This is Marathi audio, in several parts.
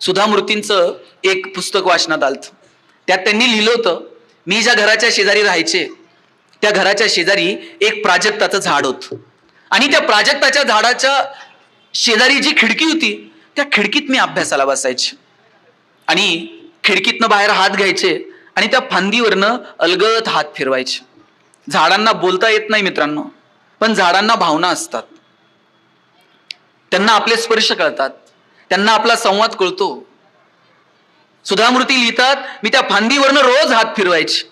सुधामूर्तींचं एक पुस्तक वाचनात आलं त्यात त्यांनी लिहिलं होतं मी ज्या घराच्या शेजारी राहायचे त्या घराच्या शेजारी एक प्राजक्ताचं झाड होतं. आणि त्या प्राजक्ताच्या झाडाच्या शेजारी जी खिडकी होती त्या खिडकीत मी अभ्यासाला बसायचे. आणि खिडकीतनं बाहेर हात घ्यायचे आणि त्या फांदीवरनं अलगत हात फिरवायचे. झाडांना बोलता येत नाही मित्रांनो पण झाडांना भावना असतात. त्यांना आपले स्पर्श कळतात. त्यांना आपला संवाद कळतो. सुधामूर्ती लिहितात मी त्या फांदीवरनं रोज हात फिरवायचे.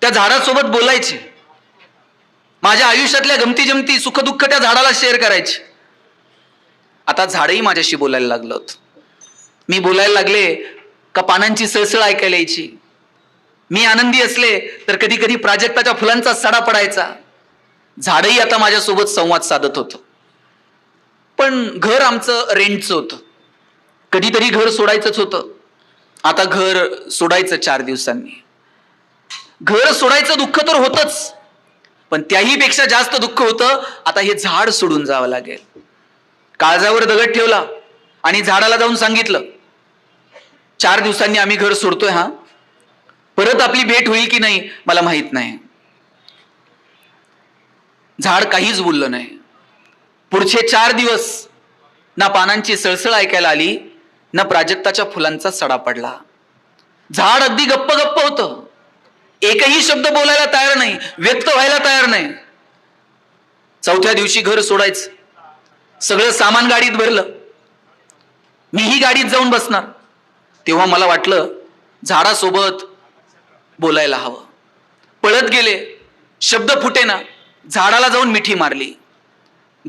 त्या झाडासोबत बोलायचे. माझ्या आयुष्यातल्या गमती जमती सुखदुःख त्या झाडाला शेअर करायचे. आता झाडही माझ्याशी बोलायला लागलं होतं. मी बोलायला लागले का पानांची सळसळ ऐकायला यायची? मी आनंदी असले तर कधी कधी प्राजक्ताच्या फुलांचा सडा पडायचा. झाडही आता माझ्यासोबत संवाद साधत होतं. पण घर आमचं रेंटचं होतं. कधीतरी घर सोडायचंच होतं. आता घर सोडायचं चार दिवसांनी. घर सोडायचं दुःख तर होतच. पण त्याही पेक्षा जास्त दुःख होतं आता हे झाड सोडून जावं लागेल. काळजावर दगड ठेवला आणि झाडाला जाऊन सांगितलं चार दिवसांनी आम्ही घर सोडतोय हा. परत आपली भेट होईल की नाही मला माहीत नाही. झाड काहीच बोललं नाही. पुढचे चार दिवस ना पानांची सळसळ ऐकायला आली ना प्राजक्ताच्या फुलांचा सडा पडला. झाड अगदी गप्प गप्प होतं. एकही शब्द बोलायला तयार नाही व्यक्त व्हायला तयार नाही. चौथ्या दिवशी घर सोडायचं. सगळं सामान गाडीत भरलं. मीही गाडीत जाऊन बसणार. तेव्हा मला वाटलं झाडासोबत बोलायला हवं. पळत गेले. शब्द फुटेना. झाडाला जाऊन मिठी मारली.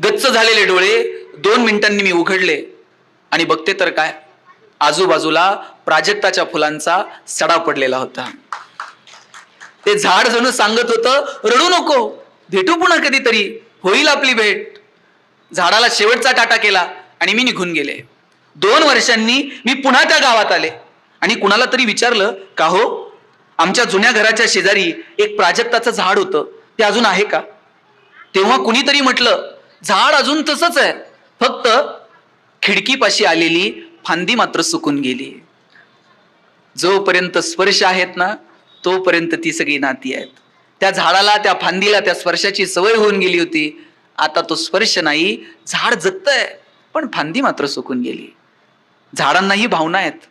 गच्च झालेले डोळे दोन मिनिटांनी मी उघडले. आणि बघते तर काय? आजूबाजूला प्राजक्ताच्या फुलांचा सडा पडलेला होता. ते झाड जणू सांगत होतं रडू नको भेटू पुन्हा कधीतरी होईल आपली भेट. झाडाला शेवटचा टाटा केला आणि मी निघून गेले. दोन वर्षांनी मी पुन्हा त्या गावात आले. आणि कुणाला तरी विचारलं का हो? आमच्या जुन्या घराच्या शेजारी एक प्राजक्ताचं झाड होतं. ते अजून आहे का? तेव्हा कुणीतरी म्हटलं झाड अजून तसंच आहे. फक्त खिडकीपाशी आलेली फांदी मात्र सुकून गेली. जोपर्यंत स्पर्श आहेत ना तोपर्यंत ती सगळी नाती आहेत. त्या झाडाला त्या फांदीला त्या स्पर्शाची सवय होऊन गेली होती. आता तो स्पर्श नाही झाड जगतंय पण फांदी मात्र सुकून गेली. झाडांनाही भावना आहेत.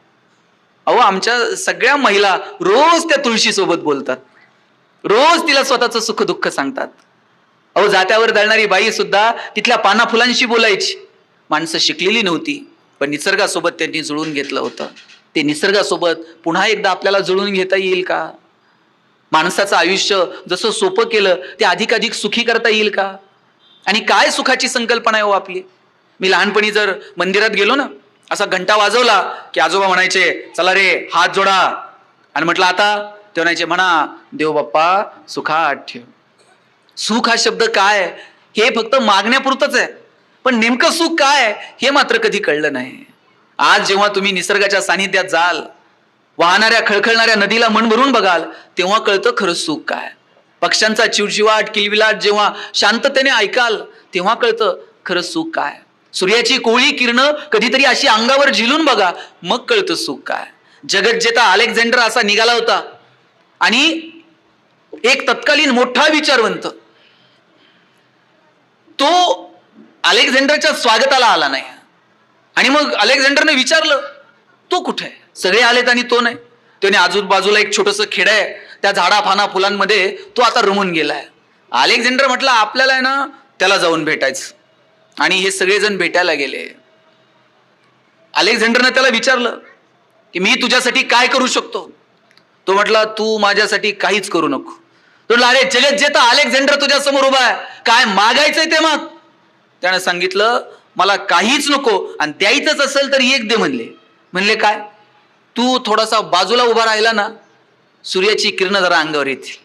अहो आमच्या सगळ्या महिला रोज त्या तुळशी सोबत बोलतात. रोज तिला स्वतःचं सुख दुःख सांगतात. अहो जात्यावर दळणारी बाई सुद्धा तिथल्या पाना फुलांशी बोलायची. माणसं शिकलेली नव्हती पण निसर्गासोबत त्यांनी जुळून घेतलं होतं. ते निसर्गासोबत पुन्हा एकदा आपल्याला जुळून घेता येईल का? माणसाचं आयुष्य जसं सोपं केलं ते अधिकाधिक सुखी करता येईल का? आणि काय सुखाची संकल्पना आहे हो आपली? मी लहानपणी जर मंदिरात गेलो ना असा घंटा वाजवला की आजोबा म्हणायचे चला रे हात जोडा. आणि म्हटलं आता? ते म्हणायचे म्हणा देव बाप्पा सुखात ठेव. सुख हा शब्द काय हे फक्त मागण्यापुरतच आहे. पण नेमकं सुख काय हे मात्र कधी कळलं नाही. आज जेव्हा तुम्ही निसर्गाच्या सानिध्यात जाल वाहणाऱ्या खळखळणाऱ्या नदीला मन भरून बघाल तेव्हा कळतं खरं सुख काय पक्ष्यांचा चिवचिवाट किलविलाट जेव्हा शांततेने ऐकाल तेव्हा कळतं खरं सुख काय सूर्याची कोळी किरणं कधीतरी अशी अंगावर झिलून बघा मग कळतं सुख काय जगज्जेता अलेक्झांडर असा निघाला होता. आणि एक तत्कालीन मोठा विचारवंत तो अलेक्झांडरच्या स्वागताला आला नाही. आणि मग अलेक्झांडरने विचारलं तो कुठे आहे? सगळे आलेत आणि तो नाही. त्याने आजूबाजूला एक छोटस खेड आहे. त्या झाडा फाना फुलांमध्ये तो आता रमून गेलाय. अलेक्झांडर म्हटलं आपल्याला आहे ना त्याला जाऊन भेटायचं. आणि हे सगळेजण भेटायला गेले. अलेक्झांडरनं त्याला विचारलं की मी तुझ्यासाठी काय करू शकतो? तो म्हटला तू माझ्यासाठी काहीच करू नको. म्हटलं अरे जगत जेता अलेक्झांडर तुझ्या समोर उभा आहे. काय मागायचंय ते मग? त्यानं सांगितलं मला काहीच नको आणि द्यायचंच असेल तर एक दे म्हणले. म्हणले काय? तू थोडासा बाजूला उभा राहिला ना सूर्याची किरण जरा अंगावर येतील.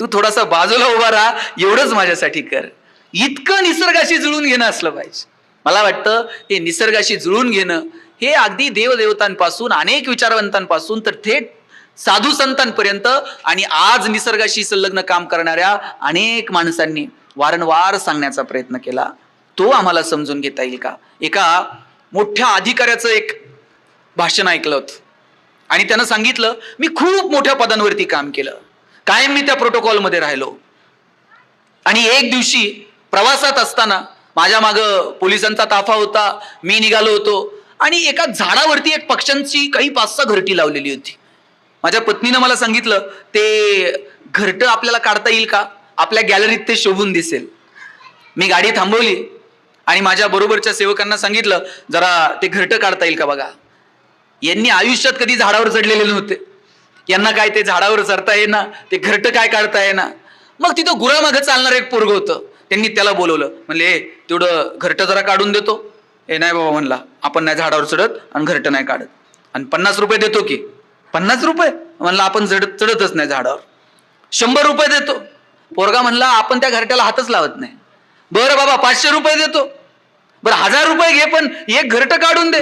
तू थोडासा बाजूला उभा राहा एवढंच माझ्यासाठी कर. इतकं निसर्गाशी जुळून घेणं असलं पाहिजे. मला वाटतं हे निसर्गाशी जुळून घेणं हे अगदी देवदेवतांपासून अनेक विचारवंतांपासून तर थेट साधू संतांपर्यंत आणि आज निसर्गाशी संलग्न काम करणाऱ्या अनेक माणसांनी वारंवार सांगण्याचा प्रयत्न केला. तो आम्हाला समजून घेता येईल का? एका मोठ्या अधिकाऱ्याचं एक भाषण ऐकलं होतं. आणि त्यानं सांगितलं मी खूप मोठ्या पदांवरती काम केलं. कायम मी त्या प्रोटोकॉलमध्ये राहिलो. आणि एक दिवशी प्रवासात असताना माझ्या माग पोलिसांचा ताफा होता. मी निघालो होतो. आणि एका झाडावरती एक पक्ष्यांची काही पाच सहा घरटी लावलेली होती. माझ्या पत्नीनं मला सांगितलं ते घरट आपल्याला काढता येईल का? आपल्या गॅलरीत ते शोभून दिसेल. मी गाडी थांबवली आणि माझ्या बरोबरच्या सेवकांना सांगितलं जरा ते घरट काढता येईल का बघा? यांनी आयुष्यात कधी झाडावर चढलेले नव्हते. यांना काय ते झाडावर चढता येईना ते घरट काय काढता येईना? मग तिथं गुरामागं चालणार एक पोरग होतं. त्यांनी त्याला बोलवलं म्हणले तेवढं घरट जरा काढून देतो. ए नाही बाबा म्हणला आपण नाही झाडावर चढत आणि घरट नाही काढत. आणि पन्नास रुपये देतो की. पन्नास रुपये? म्हणला आपण चढत चढतच नाही झाडावर. शंभर रुपये देतो. पोरगा म्हणला आपण त्या घरट्याला हातच लावत नाही. बरं बाबा पाचशे रुपये देतो. बरं हजार रुपये घे पण एक घरट काढून दे.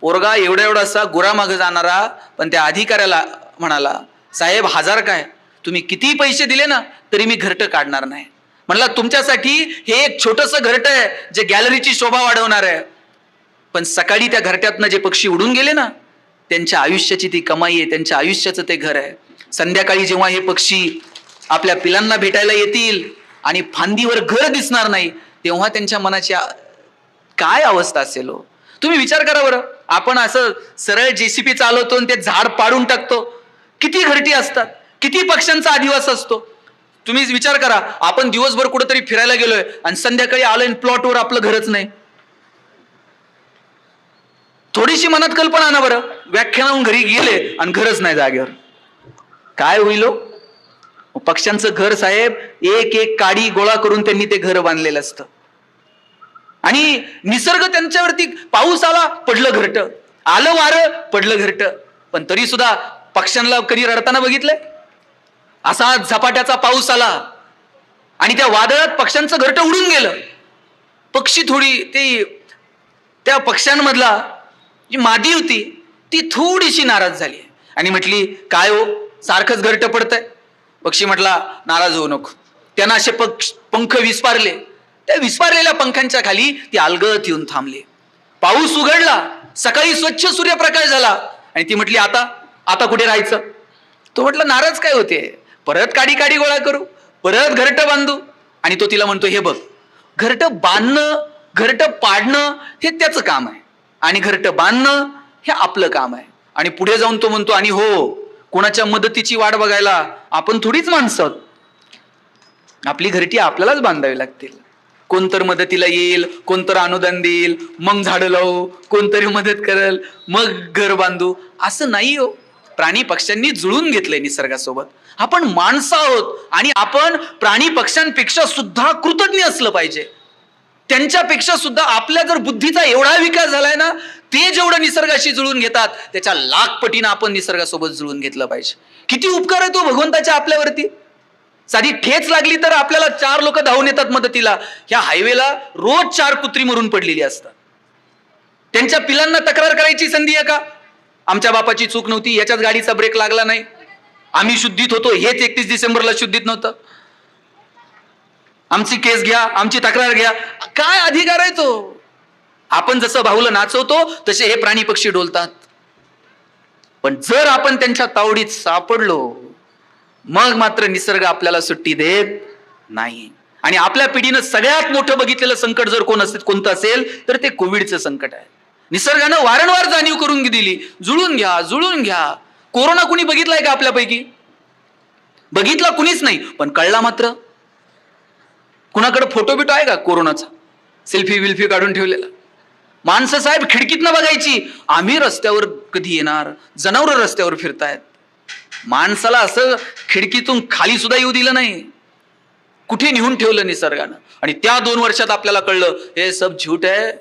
पोरगा एवढा एवढा असा गुरामागं जाणारा पण त्या अधिकाऱ्याला म्हणाला साहेब हजार काय? तुम्ही किती पैसे दिले ना तरी मी घरट काढणार नाही. म्हणला तुमच्यासाठी हे एक छोटस घरट आहे जे गॅलरीची शोभा वाढवणार आहे. पण सकाळी त्या घरट्यातनं जे पक्षी उडून गेले ना त्यांच्या आयुष्याची ती कमाई आहे त्यांच्या आयुष्याचं ते घर आहे. संध्याकाळी जेव्हा हे पक्षी आपल्या पिलांना भेटायला येतील आणि फांदीवर घर दिसणार नाही तेव्हा त्यांच्या मनाची काय अवस्था असेल हो? तुम्ही विचार करा बरं. आपण असं सरळ जेसीपी चालवतो आणि ते झाड पाडून टाकतो. किती घरटी असतात किती पक्ष्यांचा अधिवास असतो. तुम्ही विचार करा आपण दिवसभर कुठेतरी फिरायला गेलोय आणि संध्याकाळी आलोय प्लॉटवर आपलं घरच नाही. थोडीशी मनात कल्पना ना बरं. व्याख्यानाहून घरी गेले आणि घरच नाही जागेवर. काय होईल हो? पक्ष्यांचं घर साहेब एक एक काडी गोळा करून त्यांनी ते घर बांधलेलं असतं. आणि निसर्ग त्यांच्यावरती पाऊस आला पडलं घरट. आलं वारं पडलं घरट. पण तरी सुद्धा पक्ष्यांना कधी रडताना बघितलंय? असा झपाट्याचा पाऊस आला आणि त्या वादळात पक्ष्यांचं घरट उडून गेलं. पक्षी थोडी ते त्या पक्ष्यांमधला जी मादी होती ती थोडीशी नाराज झाली आणि म्हटली काय हो? सारखंच घरटं पडतंय. पक्षी म्हटला नाराज होऊ नको. त्यांना असे पक्ष पंख विस्पारले. त्या विस्पारलेल्या पंखांच्या खाली ती अलगत येऊन थांबले. पाऊस उघडला सकाळी स्वच्छ सूर्यप्रकाश झाला. आणि ती म्हटली आता आता कुठे राहायचं? तो म्हटलं नाराज काय होते? परत काडी काडी गोळा करू परत घरटं बांधू. आणि तो तिला म्हणतो हे बघ घरटं बांधणं घरटं पाडणं हे त्याचं काम आहे. आणि घरट बांधणं हे आपलं काम आहे. आणि पुढे जाऊन तो म्हणतो आणि हो कोणाच्या मदतीची वाट बघायला आपण थोडीच माणसं आहोत. आपली घरटी आपल्यालाच बांधावी लागतील. कोणतर मदतीला येईल कोणतर अनुदान देईल मग झाडं लावू कोणतरी मदत करेल मग घर बांधू. असं नाही हो. प्राणी पक्ष्यांनी जुळून घेतलंय निसर्गासोबत. आपण माणसं आहोत आणि आपण प्राणी पक्ष्यांपेक्षा सुद्धा कृतज्ञ असलं पाहिजे. त्यांच्यापेक्षा सुद्धा आपल्या जर बुद्धीचा एवढा विकास झालाय ना ते जेवढं निसर्गाशी जुळून घेतात त्याच्या लाख पटीनं आपण निसर्गासोबत जुळून घेतलं पाहिजे. किती उपकार आहे तो भगवंताच्या आपल्यावरती? साधी ठेच लागली तर आपल्याला चार लोक धावून येतात मदतीला. ह्या हायवेला रोज चार कुत्री मरून पडलेली असतात. त्यांच्या पिलांना तक्रार करायची संधी आहे का? आमच्या बापाची चूक नव्हती याच्याच गाडीचा ब्रेक लागला नाही. आम्ही शुद्धीत होतो हेच एकतीस डिसेंबरला शुद्धीत नव्हतं. आमची केस घ्या आमची तक्रार घ्या काय अधिकार आहे तो? आपण जसं भाऊला नाचवतो तसे हे प्राणी पक्षी डोलतात. पण जर आपण त्यांच्या तावडीत सापडलो मग मात्र निसर्ग आपल्याला सुट्टी देत नाही. आणि आपल्या पिढीनं सगळ्यात मोठं बघितलेलं संकट जर कोण असेल कोणतं असेल तर ते कोविडचं संकट आहे. निसर्गानं वारंवार जाणीव करून दिली. जुळून घ्या जुळून घ्या. कोरोना कुणी बघितलाय का आपल्यापैकी? बघितला कुणीच नाही. पण कळला मात्र. कुणाकडे फोटो बिटो आहे का कोरोनाचा? सेल्फी विल्फी काढून ठेवलेला. माणसं साहेब खिडकीतनं बघायची. आम्ही रस्त्यावर कधी येणार? जनावर रस्त्यावर फिरतायत. माणसाला असं खिडकीतून खाली सुद्धा येऊ दिलं नाही. कुठे नेऊन ठेवलं निसर्गानं? आणि त्या दोन वर्षात आपल्याला कळलं हे सब झूट आहे.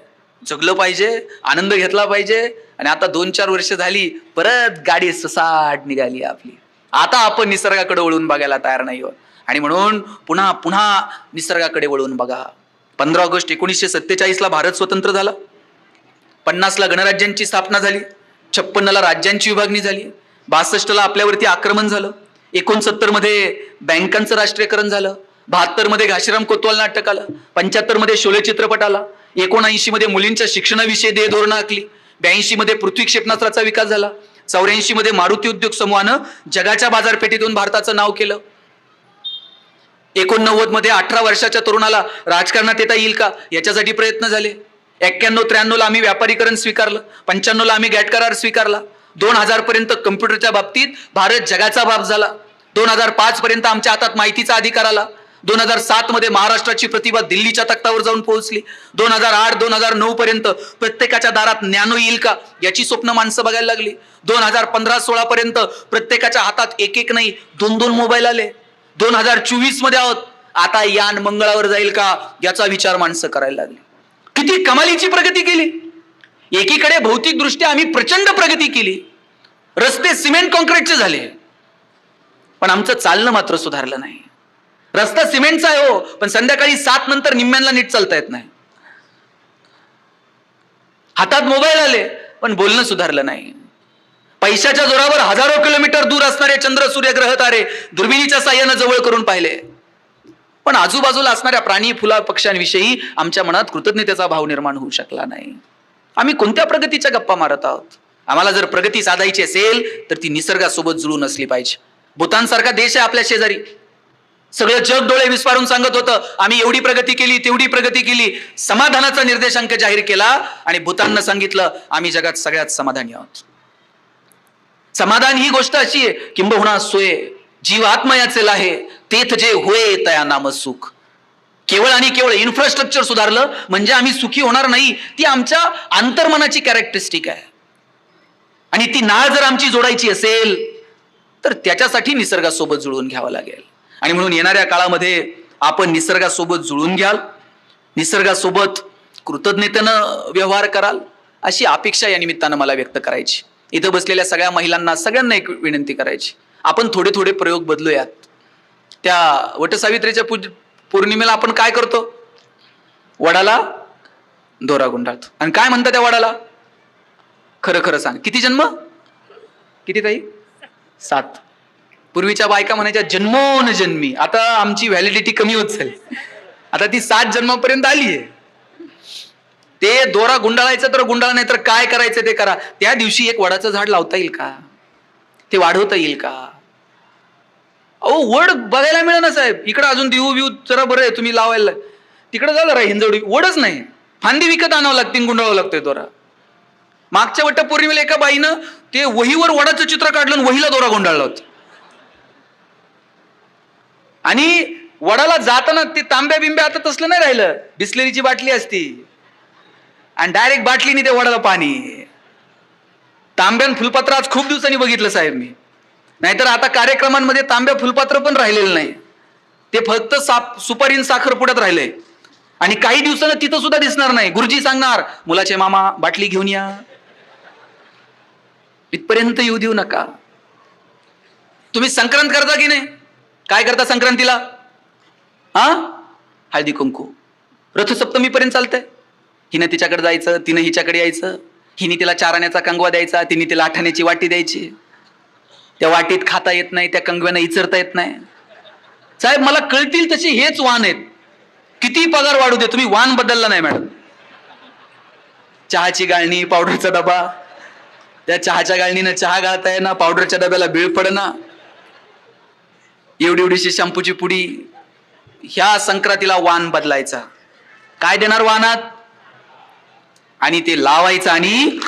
जगलं पाहिजे आनंद घेतला पाहिजे. आणि आता दोन चार वर्ष झाली परत गाडी ससाट निघाली आपली. आता आपण निसर्गाकडे वळून बघायला तयार नाही आणि म्हणून पुन्हा पुन्हा निसर्गाकडे वळून बघा. पंधरा ऑगस्ट एकोणीसशे सत्तेचाळीसला भारत स्वतंत्र झाला. पन्नासला गणराज्यांची स्थापना झाली. छप्पन्नला राज्यांची विभागणी झाली. बासष्टला आपल्यावरती आक्रमण झालं. एकोणसत्तरमध्ये बँकांचं राष्ट्रीयकरण झालं. बहात्तरमध्ये घाशीराम कोतवाल नाटक आलं. पंच्याहत्तरमध्ये शोले चित्रपट आला. एकोणऐंशीमध्ये मुलींच्या शिक्षणाविषयी देय धोरणं आखली. ब्याऐंशीमध्ये पृथ्वी क्षेपणास्त्राचा विकास झाला. चौऱ्याऐंशीमध्ये मारुती उद्योग समूहानं जगाच्या बाजारपेठेतून भारताचं नाव केलं. एकोणनव्वदमध्ये अठरा वर्षाच्या तरुणाला राजकारणात येता येईल का? याच्यासाठी प्रयत्न झाले. एक्क्याण्णव त्र्याण्णवला आम्ही व्यापारीकरण स्वीकारलं. पंच्याण्णवला आम्ही गॅट करार स्वीकारला. दोन हजार पर्यंत कम्प्युटरच्या बाबतीत भारत जगाचा बाप झाला. दोन हजार पाच पर्यंत आमच्या हातात माहितीचा अधिकार आला. दोन हजार सात मध्ये महाराष्ट्राची प्रतिभा दिल्लीच्या तख्तावर जाऊन पोहोचली. दोन हजार आठ दोन हजार नऊ पर्यंत प्रत्येकाच्या दारात ज्ञानो येईल का? याची स्वप्न माणसं बघायला लागली. दोन हजार पंधरा सोळा पर्यंत प्रत्येकाच्या हातात एक एक नाही दोन दोन मोबाईल आले. दोन हजार चोवीसमध्ये आहोत. आता यान मंगळावर जाईल का याचा विचार माणसं करायला लागली. किती कमालीची प्रगती केली. एकीकडे भौतिकदृष्ट्या आम्ही प्रचंड प्रगती केली. रस्ते सिमेंट कॉन्क्रीटचे झाले. पण आमचं चालणं मात्र सुधारलं नाही. रस्ता सिमेंटचा आहे हो पण संध्याकाळी सात नंतर निम्म्यांना नीट चालता येत नाही. हातात मोबाईल आले पण बोलणं सुधारलं नाही. पैशाच्या जोरावर हजारो किलोमीटर दूर असणारे चंद्र सूर्य ग्रह तारे दुर्बिणीच्या साह्यानं जवळ करून पाहिले. पण आजूबाजूला असणाऱ्या प्राणी फुला पक्ष्यांविषयी आमच्या मनात कृतज्ञतेचा भाव निर्माण होऊ शकला नाही. आम्ही कोणत्या प्रगतीच्या गप्पा मारत आहोत? आम्हाला जर प्रगती साधायची असेल तर ती निसर्गासोबत जुळून असली पाहिजे. भूतानसारखा देश आहे आपल्या शेजारी. सगळं जग डोळे विस्फारून सांगत होतं आम्ही एवढी प्रगती केली तेवढी प्रगती केली. समाधानाचा निर्देशांक जाहीर केला आणि भूताननं सांगितलं आम्ही जगात सगळ्यात समाधानी आहोत. समाधान ही गोष्ट अशी आहे किंबहुना सोय जीव आत्मयाचे आहे तेथ जे होय तया नाम सुख केवळ आणि केवळ इन्फ्रास्ट्रक्चर सुधारलं म्हणजे आम्ही सुखी होणार नाही ती आमच्या अंतर्मनाची कॅरेक्टरिस्टिक आहे. आणि ती नाळ जर आमची जोडायची असेल तर त्याच्यासाठी निसर्गासोबत जुळवून घ्यावं लागेल. आणि म्हणून येणाऱ्या काळामध्ये आपण निसर्गासोबत जुळून घ्याल निसर्गासोबत कृतज्ञतेनं व्यवहार कराल अशी अपेक्षा या निमित्तानं मला व्यक्त करायची. इथं बसलेल्या सगळ्या महिलांना सगळ्यांना एक विनंती करायची. आपण थोडे थोडे प्रयोग बदलूयात. त्या वटसावित्रीच्या पूज पौर्णिमेला आपण काय करतो? वडाला दोरा गुंडाळतो. आणि काय म्हणतात त्या वडाला? खरं खरं सांग. किती जन्म? किती ताई? सात. पूर्वीच्या बायका म्हणायच्या जन्मोन जन्मी आता आमची व्हॅलिडिटी कमी होत चालली. आता ती सात जन्मापर्यंत आली आहे ते दोरा गुंडाळायचं तर गुंडाळ नाही तर काय करायचं ते करा. त्या दिवशी एक वडाचं झाड लावता येईल का? ते वाढवता येईल का? अहो वड बघायला मिळेल ना साहेब. इकडं अजून देऊ बिऊ जरा बरं आहे तुम्ही लावायला तिकडे झालं रा हिंजवडी. वडच नाही. फांदी विकत आणावं लागते गुंडाळावं लागतंय दोरा. मागच्या वट्ट पौर्णिमेला एका बाईनं ते वहीवर वडाचं चित्र काढलं आणि वहीला दोरा गुंडाळला होता. आणि वडाला जाताना ते तांब्या बिंब्या आता तसलं नाही राहिलं. बिस्लेरीची बाटली असती. आणि डायरेक्ट बाटलीने ते वडाला पाणी. तांब्यान फुलपात्र आज खूप दिवसांनी बघितलं साहेब मी. नाहीतर आता कार्यक्रमांमध्ये तांब्या फुलपात्र पण राहिलेलं नाही. ते फक्त साप सुपारीन साखर पुढ्यात राहिले आणि काही दिवसानं तिथं सुद्धा दिसणार नाही. गुरुजी सांगणार मुलाचे मामा बाटली घेऊन या. इथपर्यंत येऊ देऊ नका. तुम्ही संक्रांत करता की नाही? काय करता संक्रांतीला? हा? हळदी कुंकू. रथसप्तमीपर्यंत चालतंय. हिनं तिच्याकडे जायचं तिनं हिच्याकडे यायचं. हिने तिला चाराण्याचा कंगवा द्यायचा तिने तिला आठाण्याची वाटी द्यायची. त्या वाटीत खाता येत नाही त्या कंगव्यानं इचरता येत नाही. साहेब मला कळतील तसे हेच वाण आहेत. किती पगार वाढू दे तुम्ही वाण बदलला नाही मॅडम. चहाची गाळणी पावडरचा डबा. त्या चहाच्या गाळणीनं चहा गाळताय ना पावडरच्या डब्याला बीळ पडना. एवढी एवढीशी शॅम्पूची पुडी. ह्या संक्रांतीला वाण बदलायचा. काय देणार वाहनात? आणि ते लावायचं आणि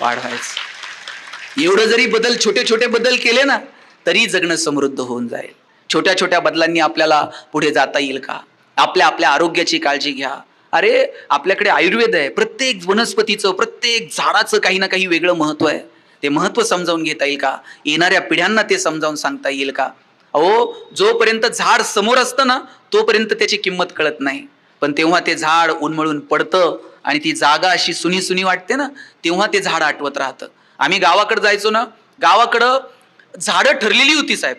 वाढवायचं. एवढं जरी बदल छोटे छोटे बदल केले ना तरी जगणं समृद्ध होऊन जाईल. छोट्या छोट्या बदलांनी आपल्याला पुढे जाता येईल का? आपल्या आपल्या आरोग्याची काळजी घ्या. अरे आपल्याकडे आयुर्वेद आहे. प्रत्येक वनस्पतीचं प्रत्येक झाडाचं काही ना काही वेगळं महत्त्व आहे. ते महत्त्व समजावून घेता येईल का? येणाऱ्या पिढ्यांना ते समजावून सांगता येईल का? अहो जोपर्यंत झाड समोर असतं ना तोपर्यंत त्याची किंमत कळत नाही. पण तेव्हा ते झाड उन्मळून पडतं आणि ती जागा अशी सुनी सुनी वाटते ना तेव्हा ते झाड आठवत राहतं. आम्ही गावाकडे जायचो ना गावाकडं झाडं ठरलेली होती साहेब.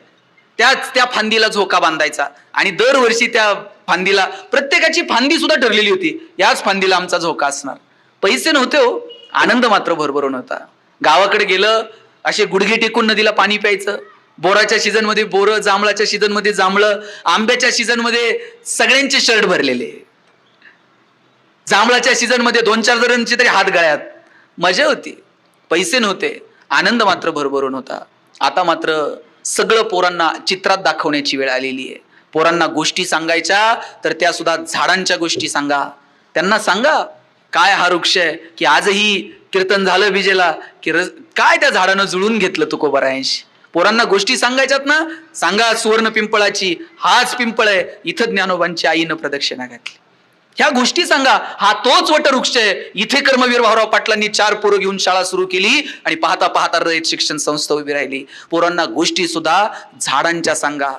त्याच त्या फांदीला झोका बांधायचा. आणि दरवर्षी त्या फांदीला प्रत्येकाची फांदी सुद्धा ठरलेली होती. याच फांदीला आमचा झोका असणार. पैसे नव्हते हो आनंद मात्र भरभरून होता. गावाकडे गेलं असे गुडघे टेकून नदीला पाणी प्यायचं. बोराच्या सीझनमध्ये बोरं जांभळाच्या सीझनमध्ये जांभळं आंब्याच्या सीझनमध्ये सगळ्यांचे शर्ट भरलेले. जांभळाच्या सीझनमध्ये दोन चार जणांची तरी हात गळ्यात. मजा होती. पैसे नव्हते. आनंद मात्र भरभरून होता. आता मात्र सगळं पोरांना चित्रात दाखवण्याची वेळ आलेली आहे. पोरांना गोष्टी सांगायच्या तर त्या सुद्धा झाडांच्या गोष्टी सांगा. त्यांना सांगा काय हा वृक्ष आहे? की आजही कीर्तन झालं विजेला? की र काय त्या झाडानं जुळून घेतलं तुकोबरायांशी? पोरांना गोष्टी सांगायच्यात ना? सांगा सुवर्ण पिंपळाची. हाच पिंपळ आहे. इथं ज्ञानोबांची आईनं प्रदक्षिणा घातली. ह्या गोष्टी सांगा. हा तोच वटवृक्ष आहे. इथे कर्मवीर भाऊराव पाटलांनी चार पोरं घेऊन शाळा सुरू केली आणि पाहता पाहता रयत शिक्षण संस्था उभी राहिली. पोरांना गोष्टी सुद्धा झाडांच्या सांगा.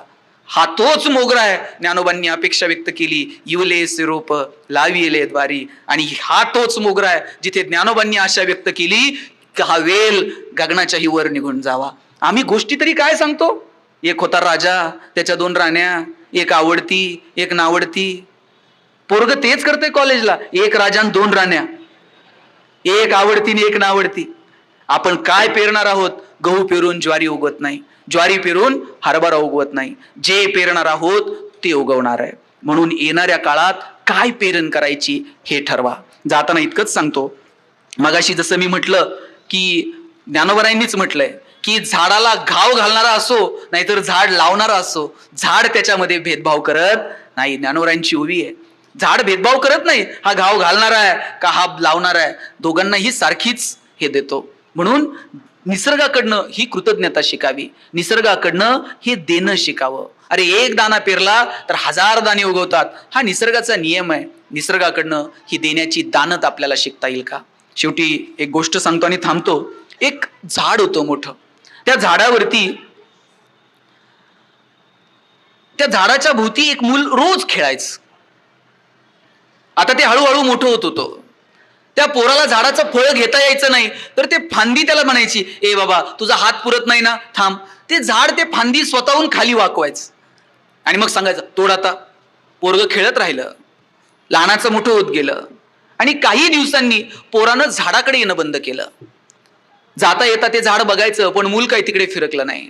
हा तोच मोगरा आहे. ज्ञानोबांनी अपेक्षा व्यक्त केली. इवले सिरोप लाविले द्वारी. आणि हा तोच मोगरा आहे जिथे ज्ञानोबांनी आशा व्यक्त केली की हा वेल गगनाच्याही वर निघून जावा. आम्ही गोष्टी तरी काय सांगतो? एक होता राजा त्याच्या दोन राण्या एक आवडती एक नावडती. पोरग तेच करते कॉलेजला एक राजान दोन राण्या. एक आवडती आणि एक नावडती. आपण काय पेरणार आहोत? गहू पेरून ज्वारी उगवत नाही. ज्वारी पेरून हरभरा उगवत नाही. जे पेरणार आहोत ते उगवणार आहे. म्हणून येणाऱ्या काळात काय पेरण करायची हे ठरवा. जाताना इतकंच सांगतो. मगाशी जसं मी म्हटलं की ज्ञानोबरायांनीच म्हटलंय की झाडाला घाव घालणारा असो नाहीतर झाड लावणारा असो झाड त्याच्यामध्ये भेदभाव करत नाही. ज्ञानोबरायांची उभी आहे. झाड भेदभाव करत नाही हा घाव घालणारा आहे का हा लावणारा आहे? दोघांनाही सारखीच हे देतो. म्हणून निसर्गाकडनं ही कृतज्ञता शिकावी. निसर्गाकडनं हे देणं शिकावं. अरे एक दाना पेरला तर हजार दाणे उगवतात. हा निसर्गाचा नियम आहे. निसर्गाकडनं ही देण्याची दानत आपल्याला शिकता येईल का? शेवटी एक गोष्ट सांगतो आणि थांबतो. एक झाड होतं मोठं. त्या झाडावरती त्या झाडाच्या भोवती एक मूल रोज खेळायचं. आता ते हळूहळू मोठं होत होतं. त्या पोराला झाडाचं फळ घेता यायचं नाही तर ते फांदी त्याला म्हणायची ए बाबा तुझा हात पुरत नाही ना थांब. ते झाड ते फांदी स्वतःहून खाली वाकवायचं. आणि मग सांगायचं तोड आता. पोरग खेळत राहिलं. लहानाचं मोठं होत गेलं. आणि काही दिवसांनी पोरानं झाडाकडे येणं बंद केलं. जाता येता ते झाड बघायचं पण मूल काही तिकडे फिरकलं नाही.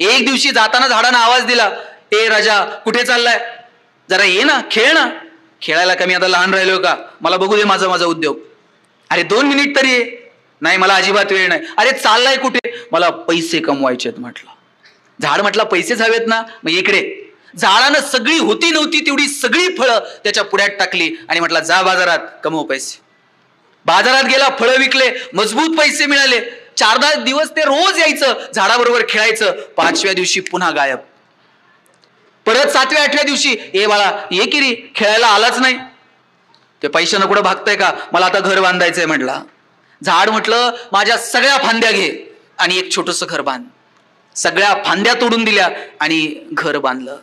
एक दिवशी जाताना झाडानं आवाज दिला ए राजा कुठे चाललाय? जरा ये ना खेळ ना. खेळायला कमी आता लहान राहिलो का? मला बघू दे माझा माझा उद्योग. अरे दोन मिनिट तरी ये. नाही मला अजिबात वेळ नाही. अरे चाललाय कुठे? मला पैसे कमवायचे आहेत म्हटलं. झाड म्हटलं पैसेच हवेत ना? मग इकडे. झाडानं सगळी होती नव्हती तेवढी सगळी फळं त्याच्या पुढ्यात टाकली. आणि म्हटलं जा बाजारात कमव पैसे. बाजारात गेला फळं विकले मजबूत पैसे मिळाले. चार दहा दिवस ते रोज यायचं झाडाबरोबर खेळायचं. पाचव्या दिवशी पुन्हा गायब. परत सातव्या आठव्या दिवशी ए बाळा ये की रे खेळायला आलाच नाही. ते पैशानं कुठं भागतंय का? मला आता घर बांधायचंय म्हटला. झाड म्हटलं माझ्या सगळ्या फांद्या घे आणि एक छोटस घर बांध. सगळ्या फांद्या तोडून दिल्या आणि घर बांधलं.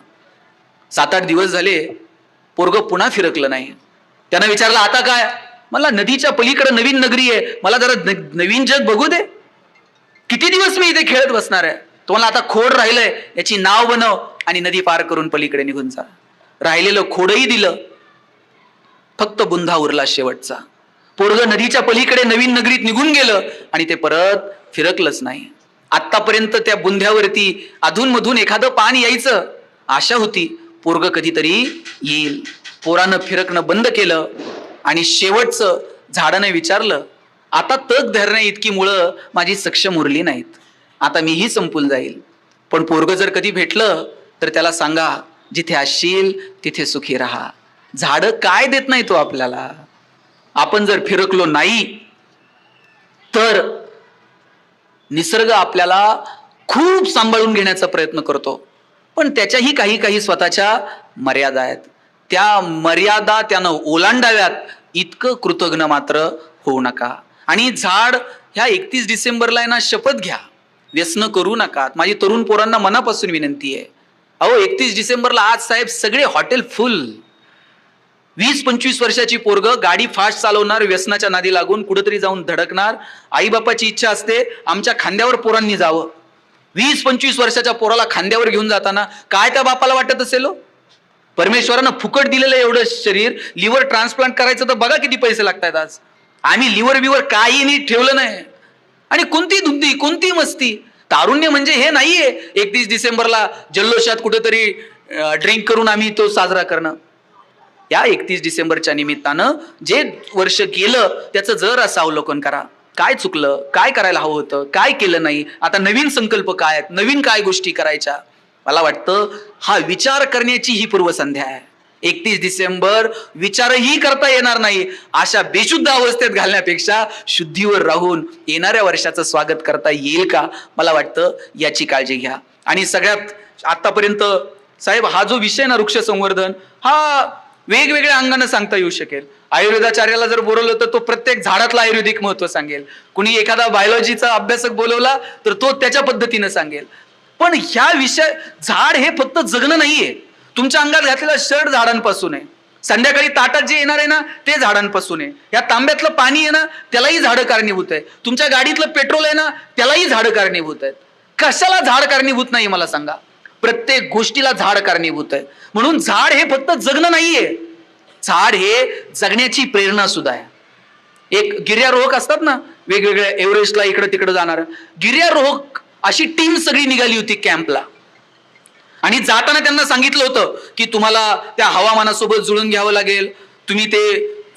सात आठ दिवस झाले पोरग पुन्हा फिरकलं नाही. त्यानं विचारलं आता काय? मला नदीच्या पलीकडे नवीन नगरी आहे. मला जरा न- नवीन जग बघू दे. किती दिवस मी इथे खेळत बसणार आहे? तुम्हाला आता खोड राहिलंय. याची नाव बनव. आणि नदी पार करून पलीकडे निघून जा. राहिलेलं खोडही दिलं. फक्त बुंधा उरला शेवटचा. पोरग नदीच्या पलीकडे नवीन नगरीत निघून गेलं आणि ते परत फिरकलंच नाही. आतापर्यंत त्या बुंध्यावरती अधूनमधून एखादं पान यायचं. आशा होती पोरग कधीतरी येईल. पोरानं फिरकणं बंद केलं आणि शेवटचं झाडानं विचारलं आता तग धरण्या इतकी मुळं माझी सक्षम उरली नाहीत. आता मीही संपून जाईल. पण पोरग जर कधी भेटलं तर त्याला सांगा जिथे असशील तिथे सुखी राहा. झाडं काय देत नाही तो आपल्याला? आपण जर फिरकलो नाही तर निसर्ग आपल्याला खूप सांभाळून घेण्याचा प्रयत्न करतो. पण त्याच्याही काही काही स्वतःच्या मर्यादा आहेत. त्या मर्यादा त्यानं ओलांडाव्यात. इतकं कृतज्ञ मात्र होऊ नका. आणि झाड ह्या एकतीस डिसेंबरला आहे ना शपथ घ्या. व्यसन करू नका. माझी तरुण पोरांना मनापासून विनंती आहे. अहो एकतीस डिसेंबरला आज साहेब सगळे हॉटेल फुल. वीस पंचवीस वर्षाची पोरग गाडी फास्ट चालवणार व्यसनाच्या नादी लागून कुठेतरी जाऊन धडकणार. आईबापाची इच्छा असते आमच्या खांद्यावर पोरांनी जावं. वीस पंचवीस वर्षाच्या पोराला खांद्यावर घेऊन जाताना काय त्या बापाला वाटत असेल हो? परमेश्वरानं फुकट दिलेलं एवढं शरीर. लिव्हर ट्रान्सप्लांट करायचं तर बघा किती पैसे लागतात आज. आम्ही लिव्हर बिव्हर काही नीट ठेवलं नाही. आणि कोणती धुंदी कोणती मस्ती. तारुण्य म्हणजे हे नाहीये. एकतीस डिसेंबरला जल्लोषात कुठेतरी ड्रिंक करून आम्ही तो साजरा करणं. या एकतीस डिसेंबरच्या निमित्तानं जे वर्ष गेलं त्याचं जर असं अवलोकन करा. काय चुकलं? काय करायला हवं होतं? काय केलं नाही? आता नवीन संकल्प काय आहेत? नवीन काय गोष्टी करायच्या? मला वाटतं हा विचार करण्याची ही पूर्वसंध्या आहे. एकतीस डिसेंबर विचारही करता येणार नाही. अशा बेशुद्ध अवस्थेत घालण्यापेक्षा शुद्धीवर राहून येणाऱ्या वर्षाचं स्वागत करता येईल का? मला वाटतं याची काळजी घ्या. आणि सगळ्यात आतापर्यंत साहेब हा जो विषय ना वृक्ष संवर्धन हा वेगवेगळ्या अंगानं सांगता येऊ शकेल. आयुर्वेदाचार्याला जर बोलवलं तर तो प्रत्येक झाडातलं आयुर्वेदिक महत्त्व सांगेल. कुणी एखादा बायोलॉजीचा अभ्यासक बोलवला तर तो त्याच्या पद्धतीनं सांगेल. पण ह्या विषय झाड हे फक्त जगणं नाहीये. तुमच्या अंगात घातलेला शर्ट झाडांपासून आहे. संध्याकाळी ताटात जे येणार आहे ना ते झाडांपासून आहे. या तांब्यातलं पाणी आहे ना त्यालाही झाडं कारणीभूत आहे तुमच्या गाडीतलं पेट्रोल आहे ना त्यालाही झाडं कारणीभूत आहेत. कशाला झाड कारणीभूत नाही मला सांगा. प्रत्येक गोष्टीला झाड कारणीभूत आहे म्हणून झाड हे फक्त जगणं नाहीये. झाड हे जगण्याची प्रेरणा सुद्धा आहे. एक गिर्यारोहक असतात ना वेगवेगळ्या एव्हरेस्टला इकडं तिकडं जाणार. गिर्यारोहक अशी टीम सगळी निघाली होती कॅम्पला. आणि जाताना त्यांना सांगितलं होतं की तुम्हाला त्या हवामानासोबत जुळून घ्यावं लागेल. तुम्ही ते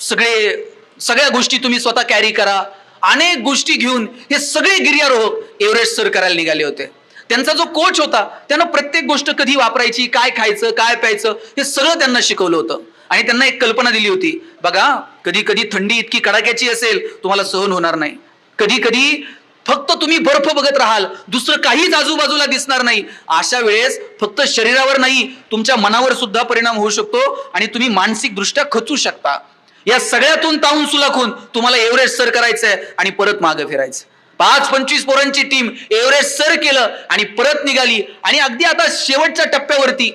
सगळे सगळ्या गोष्टी तुम्ही स्वतः कॅरी करा. अनेक गोष्टी घेऊन हे सगळे गिर्यारोहक एव्हरेस्ट सर करायला निघाले होते. त्यांचा जो कोच होता त्यानं प्रत्येक गोष्ट कधी वापरायची काय खायचं काय प्यायचं हे सगळं त्यांना शिकवलं होतं. आणि त्यांना एक कल्पना दिली होती बघा कधी कधी थंडी इतकी कडाक्याची असेल तुम्हाला सहन होणार नाही. कधी कधी फक्त तुम्ही बर्फ बघत राहाल. दुसरं काहीच आजूबाजूला दिसणार नाही. अशा वेळेस फक्त शरीरावर नाही तुमच्या मनावर सुद्धा परिणाम होऊ शकतो आणि तुम्ही मानसिकदृष्ट्या खचू शकता. या सगळ्यातून ताऊन सुलाखून तुम्हाला एव्हरेस्ट सर करायचंय आणि परत मागे फिरायचं. पाच पंचवीस पोरांची टीम एव्हरेस्ट सर केलं आणि परत निघाली. आणि अगदी आता शेवटच्या टप्प्यावरती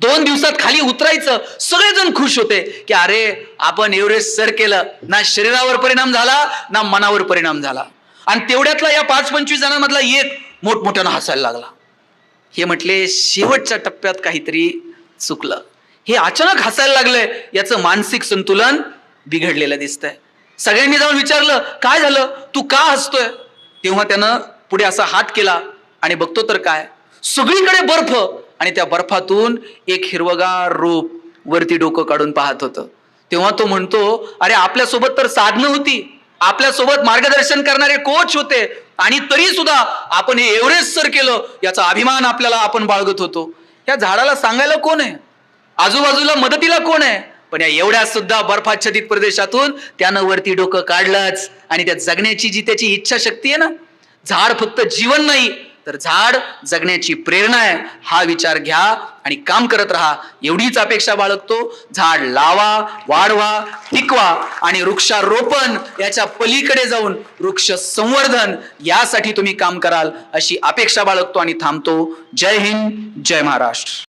दोन दिवसात खाली उतरायचं. सगळेजण खुश होते की अरे आपण एव्हरेस्ट सर केलं. ना शरीरावर परिणाम झाला ना मनावर परिणाम झाला. आणि तेवढ्यातला या पाच पंचवीस जणांमधला एक मोठमोठ्यानं हसायला लागला. हे म्हटले शेवटच्या टप्प्यात काहीतरी चुकलं. हे अचानक हसायला लागलंय याचं मानसिक संतुलन बिघडलेलं दिसतंय. सगळ्यांनी जाऊन विचारलं काय झालं? तू का हसतोय? तेव्हा त्यानं पुढे असा हात केला आणि बघतो तर काय? सगळीकडे बर्फ आणि त्या बर्फातून एक हिरवगार रूप वरती डोकं काढून पाहत होतं. तेव्हा तो म्हणतो अरे आपल्यासोबत तर साधनं होती. आपल्यासोबत मार्गदर्शन करणारे कोच होते. आणि तरी सुद्धा आपण हे एव्हरेस्ट सर केलं याचा अभिमान आपल्याला आपण बाळगत होतो. या झाडाला सांगायला कोण आहे? आजूबाजूला मदतीला कोण आहे? पण या एवढ्या सुद्धा बर्फाच्छादित प्रदेशातून त्यानं वरती डोकं काढलंच. आणि त्या जगण्याची जी त्याची इच्छा शक्ती आहे ना झाड फक्त जीवन नाही तर झाड जगण्याची प्रेरणा आहे हा विचार घ्या आणि काम करत राहा. एवढीच अपेक्षा बाळगतो. झाड लावा वाढवा टिकवा आणि वृक्षारोपण याच्या पलीकडे जाऊन वृक्ष संवर्धन यासाठी तुम्ही काम कराल अशी अपेक्षा बाळगतो आणि थांबतो. जय हिंद जय महाराष्ट्र.